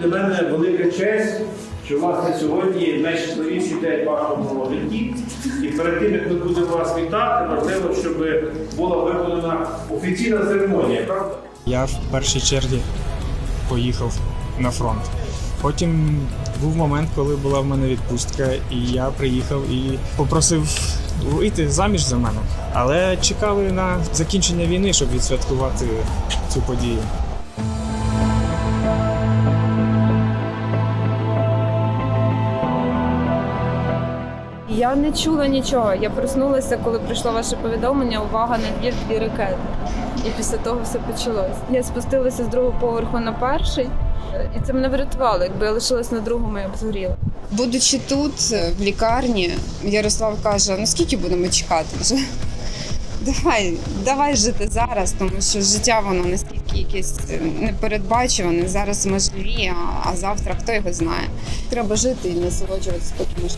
Для мене велика честь, що власне сьогодні найщасливіший день в вашому житті. І перед тим, як ми будемо вас вітати, важливо, щоб була виконана офіційна церемонія, правда? Я в першій черзі поїхав на фронт. Потім був момент, коли була в мене відпустка, і я приїхав і попросив вийти заміж за мене. Але чекали на закінчення війни, щоб відсвяткувати цю подію. Я не чула нічого. Я проснулася, коли прийшло ваше повідомлення. Увага на двір дві ракети. І після того все почалось. Я спустилася з другого поверху на перший, і це мене врятувало. Якби я лишилась на другому, я б згоріла. Будучи тут, в лікарні, Ярослав каже: ну скільки будемо чекати вже? Давай, давай жити зараз, тому що життя воно настільки якесь е, непередбачуване. Зараз ми живі, а, завтра хто його знає. Треба жити і насолоджуватися, поки ми.